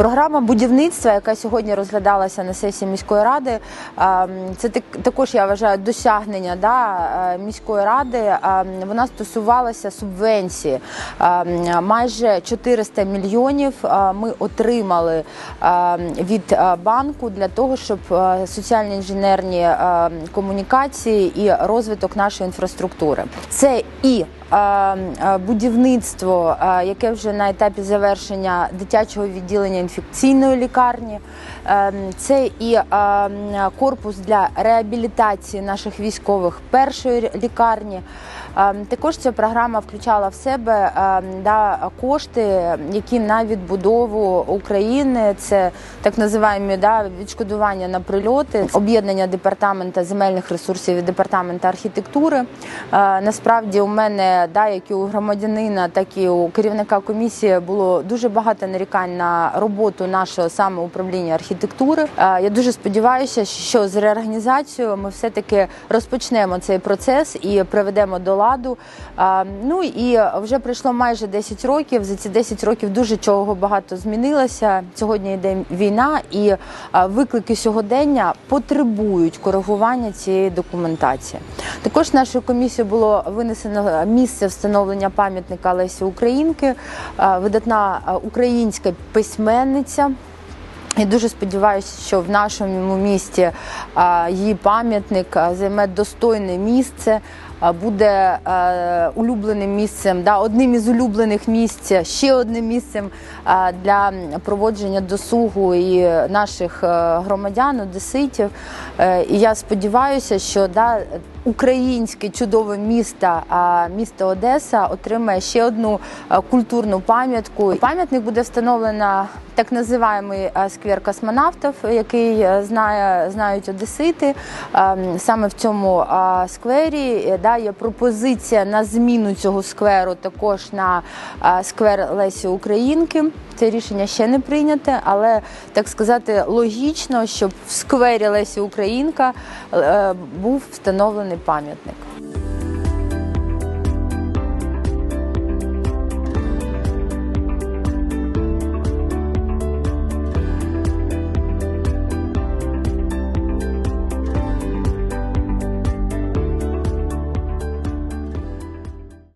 Програма будівництва, яка сьогодні розглядалася на сесії міської ради, ем, це також я вважаю досягнення да, е, міської ради. Ем, Вона стосувалася субвенції. Ем, Майже 400 мільйонів е, ми отримали від е, банку для того, щоб соціальні інженерні комунікації і розвиток нашої інфраструктури. Це і будівництво, яке вже на етапі завершення дитячого відділення інфекційної лікарні. Е, Це і е, корпус для реабілітації наших військових першої лікарні. Е, Також ця програма включала в себе кошти, які на відбудову України. Це так називаємо відшкодування на прильоти, об'єднання департамента земельних ресурсів і департамента архітектури. Е, Насправді у мене, да, як і у громадянина, так і у керівника комісії було дуже багато нарікань на роботу нашого саме управління архітектури. Е, Я дуже сподіваюся, що з реорганізацією ми все-таки розпочнемо цей процес і приведемо до ладу. Е, Ну і вже пройшло майже 10 років. За ці 10 років дуже чого багато змінилося. Сьогодні йде війна, і е, виклики сьогодення потребують коригування цієї документації. Також нашою комісією було винесено місце встановлення пам'ятника Лесі Українки, е, видатна е, українська письменниця. І дуже сподіваюся, що в нашому місті її пам'ятник займе достойне місце, буде е, улюбленим місцем, да, одним із улюблених місць, ще одним місцем для проводження досугу і наших е, громадян, одеситів. Е, І я сподіваюся, що да, українське чудове місто, місто Одеса отримає ще одну е, культурну пам'ятку. Пам'ятник буде встановлено так називаємо сквер космонавтів, який е, знає, знають одесити. Ем, Саме в цьому е, сквері е, да, є пропозиція на зміну цього скверу також на сквер Лесі Українки. Це рішення ще не прийняте, але так сказати, логічно, щоб в сквері Лесі Українка е, був встановлений пам'ятник.